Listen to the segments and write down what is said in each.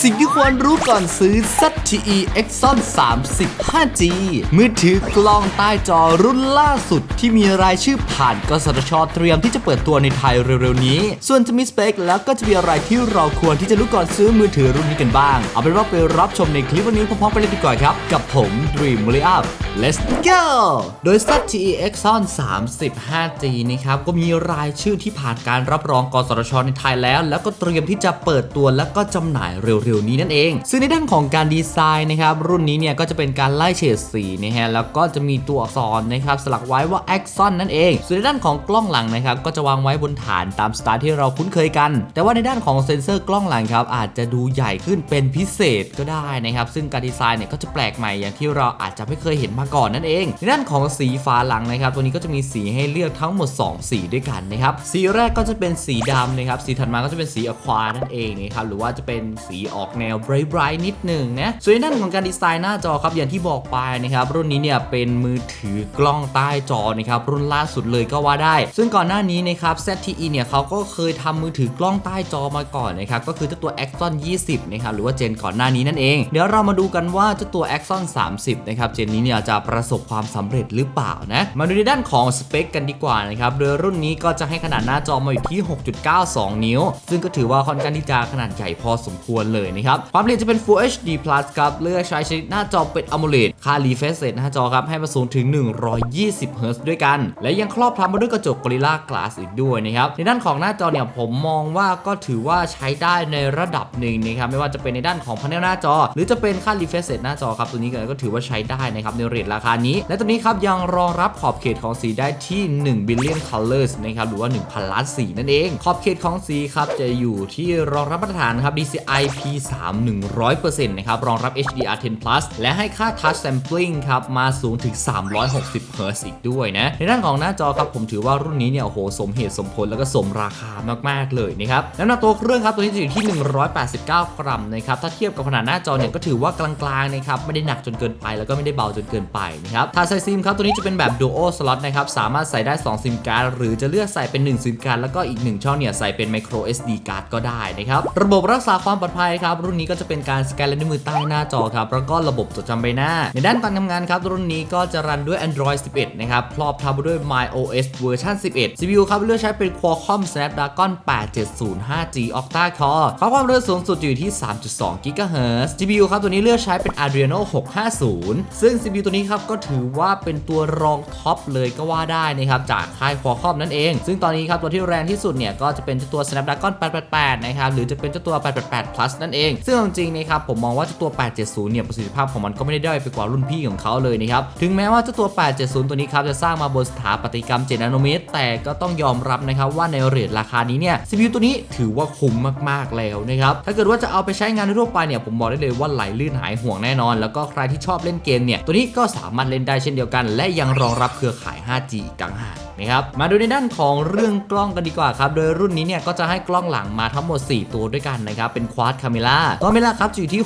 สิ่งที่ควรรู้ก่อนซื้อ ZTE Exxon 30 5G มือถือกล้องใต้จอรุ่นล่าสุดที่มีรายชื่อผ่านกสทชเตรียมที่จะเปิดตัวในไทยเร็วๆนี้ ส่วนจะมีสเปคแล้วก็จะมีอะไรที่เราควรที่จะรู้ก่อนซื้อมือถือรุ่นนี้กันบ้าง เอาเป็นว่าไปรับชมในคลิปวันนี้พร้อมๆไปเลยดีกว่าครับ กับผม Dream l i Up Let's go โดย ZTE Exxon 30 5G นะครับก็มีรายชื่อที่ผ่านการรับรองกสทชในไทยแล้ว แล้วก็เตรียมที่จะเปิดตัวแล้วก็จำหน่ายเร็วๆนี้นั่นเอง ซึ่งในด้านของการดีไซน์นะครับรุ่นนี้เนี่ยก็จะเป็นการไล่เฉดสีนะฮะแล้วก็จะมีตัวอักษรนะครับสลักไว้ว่า Exxon นั่นเอง ส่วนในด้านของกล้องหลังนะครับก็จะวางไว้บนฐานตามสไตล์ที่เราคุ้นเคยกัน แต่ว่าในด้านของเซ็นเซอร์กล้องหลังครับอาจจะดูใหญ่ขึ้นเป็นพิเศษก็ได้นะครับซึ่งการดีไซน์เนี่ยก็จะแปลกใหม่อย่างที่เราอาจจะไม่เคยเห็นมาก่อนนั่นเอง ในด้านของสีฝาหลังนะครับตัวนี้ก็จะมีสีให้เลือกทั้งหมด 2 สีด้วยกันนะครับสีแรกก็จะเป็นสีดำนะครับสีถัดมาก็จะเป็นสีอะควานั่นเองนะครับหรือว่าจะเป็นสีออกแนวไบรท์ๆนิดหนึ่งนะส่วนในด้านของการดีไซน์หน้าจอครับอย่างที่บอกไปนะครับรุ่นนี้เนี่ยเป็นมือถือกล้องใต้จอนะครับรุ่นล่าสุดเลยก็ว่าได้ ซึ่งก่อนหน้านี้นะครับ ZTE เนี่ยเขาก็เคยทำมือถือกล้องใต้จอมาก่อนนะครับก็คือเจ้าตัว Axon 20นะครับหรือว่าเจนก่อนหน้านี้นั่นเอง เดี๋ยวเรามาดูกันว่าเจ้าตัว Axon 30นะครับเจนนี้เนี่ยจะประสบความสำเร็จหรือเปล่านะมาดูในด้านของสเปคกันดีกว่านะครับโดยรุ่นนี้ก็จะให้ขนาดหน้าจอมาอยู่ที่ 6.92 นิ้ว ซึ่งก็ถือว่าค่อนข้างที่จะขนาดใหญ่พอสมควรเลยนะครับ ความละเอียดจะเป็น Full HD Plus ครับเลือกใช้ชนิดหน้าจอเป็น AMOLED ค่า refresh rate หน้าจอครับให้มาสูงถึง 120 Hz ด้วยกัน และยังครอบทับมาด้วยกระจก Gorilla Glass อีกด้วยนะครับ ในด้านของหน้าจอเนี่ยผมมองว่าก็ถือว่าใช้ได้ในระดับหนึ่งนะครับไม่ว่าจะเป็นในด้านของพาเนลหน้าจอ หรือจะเป็นค่า refresh rate หน้าจอครับตัวนี้ก็ถือว่าใช้ได้นะครับในเรทราคานี้ และตัวนี้ครับยังรองรับขอบเขตของสีได้ที่ 1 billion colors นะครับหรือว่า 1,000 ล้านสีนั่นเอง ขอบเขตของสีครับจะอยู่ที่รองรับมาตรฐานครับ DCI P3 100%นะครับ รองรับ HDR10 Plus และให้ค่า touch sampling ครับ มาสูงถึง 360 Hz อีกด้วยนะ ในด้านของหน้าจอครับ ผมถือว่ารุ่นนี้เนี่ย โอ้โห สมเหตุสมผลแล้วก็สมราคามาก ๆ เลยนะครับ น้ำหนักตัวเครื่องครับ ตัวนี้จะอยู่ที่ 189 กรัมนะครับ ถ้าเทียบกับขนาดหน้าจอเนี่ย ก็ถือว่ากลางๆนะครับ ไม่ได้หนักจนเกินไป แล้วก็ไม่ได้เบาจนเกินไปนะครับถ้าใส่ซิมครับ ตัวนี้จะเป็นแบบ dual slot นะครับ สามารถใส่ได้ 2 ซิมการ์ด หรือจะเลือกใส่เป็น 1 ซิมการ์ด แล้วก็อีก 1 ช่องเนี่ย ใส่เป็น micro SD card ก็ได้นะครับ ระบบรักษาความปลอดภัยครับรุ่นนี้ก็จะเป็นการสแกนลายนิ้วมือใต้หน้าจอครับแล้วก็ระบบจดจำใบหน้า ในด้านการทำงานครับรุ่นนี้ก็จะรันด้วย Android 11 นะครับครอบทับด้วย MyOS เวอร์ชัน11 CPU ครับเลือกใช้เป็น Qualcomm Snapdragon 870 5G Octa Core ความเร็วสูงสุดอยู่ที่ 3.2 GHz GPU ครับตัวนี้เลือกใช้เป็น Adreno 650 ซึ่ง CPU ตัวนี้ครับก็ถือว่าเป็นตัวรองท็อปเลยก็ว่าได้นะครับจากค่าย Qualcomm นั่นเอง ซึ่งตอนนี้ครับตัวที่แรงที่สุดเนี่ยก็จะเป็นตัว Snapdragon 888 นะครับหรือจะเป็นตัว 888 Plus นั่นเอง ซึ่งเอาจริงๆนะครับผมมองว่าเจ้าตัว 870 เนี่ยประสิทธิภาพของมันก็ไม่ได้ด้อยไปกว่ารุ่นพี่ของเขาเลยนะครับ ถึงแม้ว่าเจ้าตัว 870 ตัวนี้ครับจะสร้างมาบนสถาปัตยกรรม 7 นาโนเมตร แต่ก็ต้องยอมรับนะครับว่าในเรทราคานี้เนี่ย CPU ตัวนี้ถือว่าคุ้มมากๆแล้วนะครับ ถ้าเกิดว่าจะเอาไปใช้งานทั่วไปเนี่ยผมบอกได้เลยว่าไหลลื่นหายห่วงแน่นอน แล้วก็ใครที่ชอบเล่นเกมเนี่ยตัวนี้ก็สามารถเล่นได้เช่นเดียวกัน และยังรองรับเครือข่าย 5G อีกต่างหากนะครับมาดูในด้านของเรื่องกล้องกันดีกว่าครับโดยรุ่นนี้เนี่ยก็จะให้กล้องหลังมาทั้งหมด 4 ตัวด้วยกันนะครับเป็นควาดคาเมล่ากล้องเมล่าครับจะอยู่ที่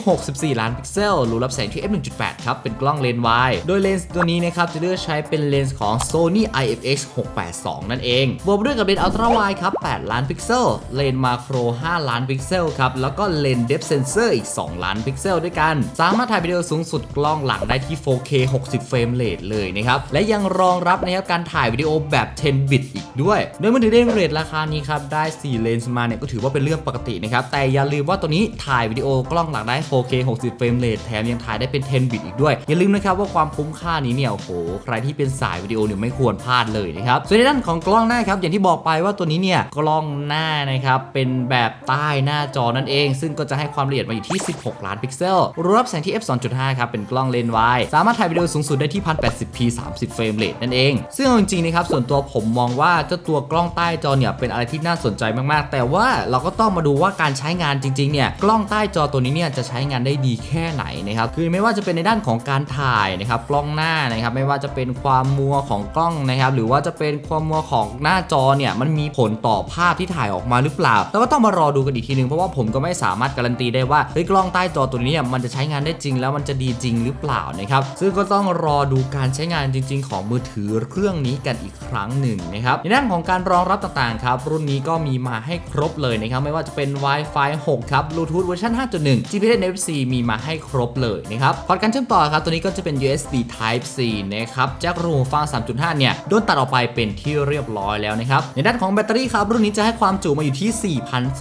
64 ล้านพิกเซล รูรับแสงที่ f 1.8 ครับ เป็นกล้องเลนส์วายโดยเลนส์ตัวนี้นะครับ จะเลือกใช้เป็นเลนส์ของ Sony IFX 682 นั่นเอง บวกด้วยกับเลนส์อัลตร้าวด์ครับ 8 ล้านพิกเซล เลนส์มาโคร 5 ล้านพิกเซลครับ แล้วก็เลนส์เดฟเซนเซอร์อีก 2 ล้านพิกเซลด้วยกัน สามารถถ่ายวิดีโอสูงสุดกล้องหลังได้ที่ 4K 60 เฟรมเรทเลยนะครับ และยังรองรับนะครับการถ่ายวิดีโอแบบ10บิตอีกด้วยโดยมือถือได้เรทราคานี้ครับได้ 4 เลนส์มาเนี่ยก็ถือว่าเป็นเรื่องปกตินะครับแต่อย่าลืมว่าตัวนี้ถ่ายวิดีโอกล้องหลังได้ 4K 60 เฟรมเรทแถมยังถ่ายได้เป็น 10 บิตอีกด้วย อย่าลืมนะครับว่าความคุ้มค่านี้เนี่ยโอ้โหใครที่เป็นสายวิดีโอเนี่ยไม่ควรพลาดเลยนะครับส่วนในด้านของกล้องหน้าครับอย่างที่บอกไปว่าตัวนี้เนี่ยกล้องหน้านะครับเป็นแบบใต้หน้าจอนั่นเอง ซึ่งก็จะให้ความละเอียดมาอยู่ที่ 16 ล้านพิกเซลรับแสงที่ f 2.5ครับเป็นกล้องเลนส์วายสามารถถ่ายวิดีโอสูงสุดได้ที่ 1080p 30 เฟรมเรทนั่นเอง ซึ่งจริงๆนะครับส่วนตัวผมมองว่าเจ้าตัวกล้องใต้จอเนี่ยเป็นอะไรที่น่าสนใจมากๆ แต่ว่าเราก็ต้องมาดูว่าการใช้งานจริงๆเนี่ยกล้องใต้จอตัวนี้เนี่ยจะใช้งานได้ดีแค่ไหนนะครับคือไม่ว่าจะเป็นในด้านของการถ่ายนะครับกล้องหน้านะครับไม่ว่าจะเป็นความมัวของกล้องนะครับหรือว่าจะเป็นความมัวของหน้าจอเนี่ยมันมีผลต่อภาพที่ถ่ายออกมาหรือเปล่าเราก็ต้องมารอดูกันอีกทีนึงเพราะว่าผมก็ไม่สามารถการันตีได้ว่าเฮ้ยกล้องใต้จอตัวนี้เนี่ยมันจะใช้งานได้จริงแล้วมันจะดีจริงหรือเปล่านะครับซึ่งก็ต้องรอดูการใช้งานจริง ๆ ของมือถือเครื่องนี้กันอีกครั้งรั้งหนึ่งนะครับในด้านของการรองรับต่างๆครับรุ่นนี้ก็มีมาให้ครบเลยนะครับไม่ว่าจะเป็น Wi-Fi 6 ครับ Bluetooth เวอร์ชัน5.1 GPS NFC มีมาให้ครบเลยนะครับพอร์ตการเชื่อมต่อครับตัวนี้ก็จะเป็น USB Type C นะครับแจ็ครูฟัง 3.5 เนี่ยโดนตัดออกไปเป็นที่เรียบร้อยแล้วนะครับในด้านของแบตเตอรี่ครับรุ่นนี้จะให้ความจุมาอยู่ที่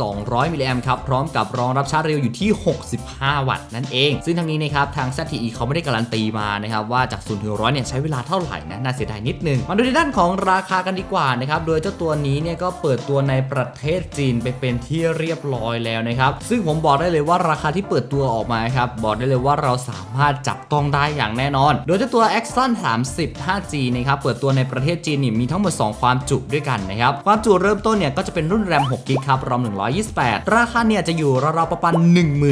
4,200 มิลลิแอมครับพร้อมกับรองรับชาร์จเร็วอยู่ที่ 65 วัตต์นั่นเอง ซึ่งทั้งนี้นะครับทาง ZTE เขาไม่ได้การันตีมานะครับว่าจาก0ถึง100เนี่ยใช้เวลาเท่าไหร่นะน่าเสียดายนิดนึงมาดูในด้านของราคากันดีกว่านะครับโดยเจ้าตัวนี้เนี่ยก็เปิดตัวในประเทศจีนไปเป็นที่เรียบร้อยแล้วนะครับซึ่งผมบอกได้เลยว่าราคาที่เปิดตัวออกมาครับบอกได้เลยว่าเราสามารถจับต้องได้อย่างแน่นอน โดยเจ้าตัว Exxon 30 5G นะครับเปิดตัวในประเทศจีนนี่มีทั้งหมด 2 ความจุด้วยกันนะครับความจุเริ่มต้นเนี่ยก็จะเป็นรุ่นแรม6กิกครับรอม128 ราคาเนี่ยจะอยู่ราวๆประมาณ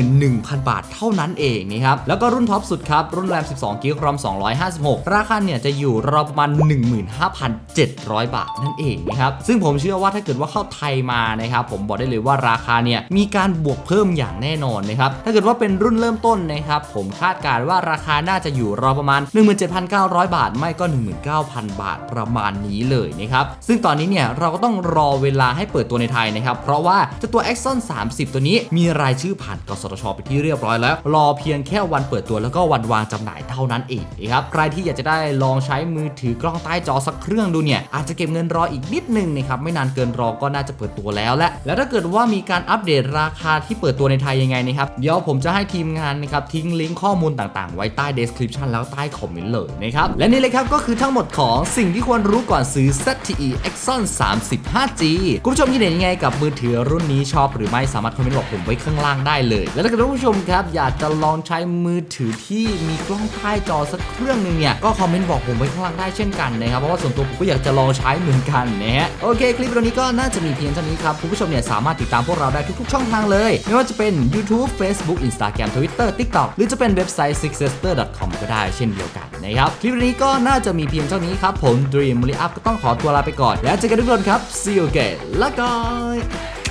11,000 บาทเท่านั้นเองนะครับแล้วก็รุ่นท็อปสุดครับรุ่นแรม12กิกรอม256 ราคาเนี่ยจะอยู่ราวประมาณ15,700 บาทนั่นเองนะครับซึ่งผมเชื่อว่าถ้าเกิดว่าเข้าไทยมานะครับผมบอกได้เลยว่าราคาเนี่ยมีการบวกเพิ่มอย่างแน่นอนนะครับ ถ้าเกิดว่าเป็นรุ่นเริ่มต้นนะครับ ผมคาดการณ์ว่าราคาน่าจะอยู่ราวประมาณ 17,900 บาท ไม่ก็ 19,000 บาทประมาณนี้เลยนะครับ ซึ่งตอนนี้เนี่ยเราก็ต้องรอเวลาให้เปิดตัวในไทยนะครับ เพราะว่าเจ้าตัว Exxon 30 ตัวนี้มีรายชื่อผ่านกสทชไปที่เรียบร้อยแล้ว รอเพียงแค่วันเปิดตัวแล้วก็วันวางจำหน่ายเท่านั้นเองนะครับใครที่อยากจะได้ลองใช้มือถือกล้องใต้จอสักเครื่องดูเนี่ยอาจจะเก็บเงินรออีกนิดนึงนะครับไม่นานเกินรอก็น่าจะเปิดตัวแล้วและแล้วถ้าเกิดว่ามีการอัปเดตราคาที่เปิดตัวในไทยยังไงนะครับ เดี๋ยวผมจะให้ทีมงานนะครับทิ้งลิงก์ข้อมูลต่างๆ ไว้ใต้ description แล้วใต้คอมเมนต์เลยนะครับ และนี่เลยครับก็คือทั้งหมดของสิ่งที่ควรรู้ก่อนซื้อ ZTE Exxon 30 5G คุณผู้ชมคิดเห็นยังไงกับมือถือรุ่นนี้ชอบหรือไม่สามารถคอมเมนต์บอกผมไว้ข้างล่างได้เลย แล้วถ้าเกิดคุณผู้ชมครับอยากจะลองใช้มือถือที่มีกล้องใต้จอสักเครื่องหนึงเนี่ยก็คอมเมนต์บอกผมไว้ข้างล่างได้เช่นกันนะครับเพราะว่าส่วนตัวผมก็อยากจะลองใช้เหมือนกันนะฮะโอเคคลิปวิดีโอนี้ก็น่าจะมีเพียงเท่านี้ครับคุณผู้ชมเนี่ยสามารถติดตามพวกเราได้ทุก ๆ ช่องทางเลยไม่ว่าจะเป็น YouTube Facebook Instagram Twitter TikTok หรือจะเป็นเว็บไซต์ successor.com ก็ได้เช่นเดียวกันนะครับ คลิปวิดีโอนี้ก็น่าจะมีเพียงเท่านี้ครับ ผม Dream m u l i Up ก็ต้องขอตัวลาไปก่อน แล้วเจอกันทุกคนครับ see you again ละก่อน